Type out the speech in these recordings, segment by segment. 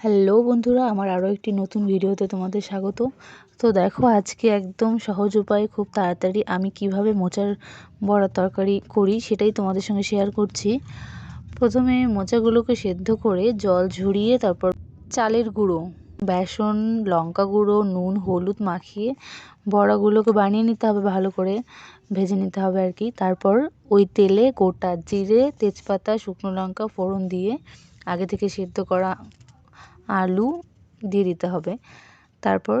Hello বন্ধুরা, আমার আরও একটি নতুন ভিডিওতে তোমাদের স্বাগত। তো দেখো, আজকে একদম সহজ উপায়ে খুব তাড়াতাড়ি আমি কীভাবে মোচার বড়া তরকারি করি সেটাই তোমাদের সঙ্গে শেয়ার করছি। প্রথমে মোচাগুলোকে সেদ্ধ করে জল ঝরিয়ে তারপর চালের গুঁড়ো, বেসন, লঙ্কা গুঁড়ো, নুন, হলুদ মাখিয়ে বড়াগুলোকে বানিয়ে নিতে হবে, ভালো করে ভেজে নিতে হবে আর কি। তারপর ওই তেলে গোটা জিরে, তেজপাতা, শুকনো লঙ্কা, ফোড়ন দিয়ে আগে থেকে সেদ্ধ করা আলু দিয়ে দিতে হবে। তারপর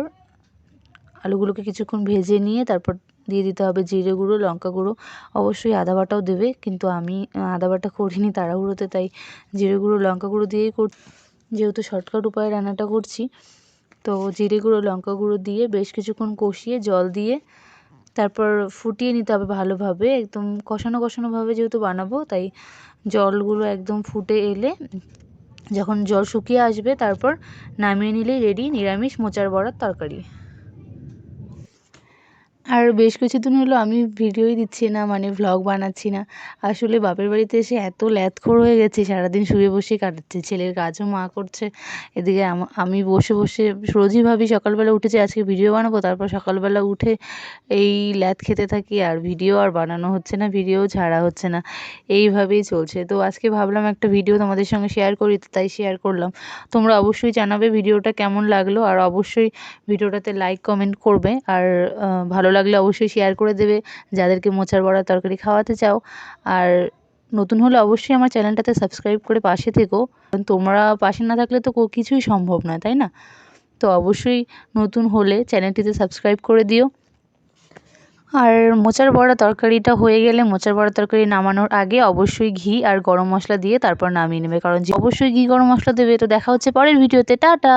আলুগুলোকে কিছুক্ষণ ভেজে নিয়ে তারপর দিয়ে দিতে হবে জিরে গুঁড়ো, লঙ্কা গুঁড়ো। অবশ্যই আদা বাটাও দেবে, কিন্তু আমি আদা বাটা করিনি তাড়াহুড়োতে, তাই জিরে গুঁড়ো, লঙ্কা গুঁড়ো দিয়েই কর, যেহেতু শর্টকাট উপায়ে রান্নাটা করছি, তো জিরে গুঁড়ো, লঙ্কা গুঁড়ো দিয়ে বেশ কিছুক্ষণ কষিয়ে জল দিয়ে তারপর ফুটিয়ে নিতে হবে ভালোভাবে, একদম কষানো কষানোভাবে যেহেতু বানাবো, তাই জলগুলো একদম ফুটে এলে যখন জল শুকিয়ে আসবে তারপর নামিয়ে নিলেই রেডি নিরামিষ মোচার বড়ার তরকারি। আর বেশ কিছুদিন হলো আমি ভিডিওই দিচ্ছি না মানে ভ্লগ বানাচ্ছি না। আসলে বাপের বাড়িতে এসে এত ল্যাথখোর হয়ে গেছি, সারাদিন শুয়ে বসেই কাটাচ্ছি, ছেলের কাজও মা করছে। এদিকে আমি বসে বসে রোজই ভাবি সকালবেলা উঠেছি আজকে ভিডিও বানাবো, তারপর সকালবেলা উঠে এই ল্যাথ খেতে থাকি, আর ভিডিও আর বানানো হচ্ছে না, ভিডিও ছাড়া হচ্ছে না। এইভাবেই চলছে। তো আজকে ভাবলাম একটা ভিডিও তোমাদের সঙ্গে শেয়ার করি তাই শেয়ার করলাম। তোমরা অবশ্যই জানাবে ভিডিওটা কেমন লাগল, আর অবশ্যই ভিডিওটাতে লাইক কমেন্ট করবে। আর ভালো লাগলে অবশ্যই শেয়ার করে দেবে। যাদেরকে মোচার বড়া তরকারি খাওয়াতে চাও। আর নতুন হলে অবশ্যই আমার চ্যানেলটাতে সাবস্ক্রাইব করে পাশে থেকো। কারণ তোমরা পাশে না থাকলে তো কিছুই সম্ভব নয়, তাই না? তো অবশ্যই নতুন হলে চ্যানেলটিতে সাবস্ক্রাইব করে দিও। আর মোচার বড়া তরকারিটা হয়ে গেলে মোচার বড়া তরকারি নামানোর আগে অবশ্যই ঘি আর গরম মশলা দিয়ে তারপর নামিয়ে নেবে। কারণ অবশ্যই ঘি, গরম মশলা দেবে। তো দেখা হচ্ছে পরের ভিডিওতে। টাটা!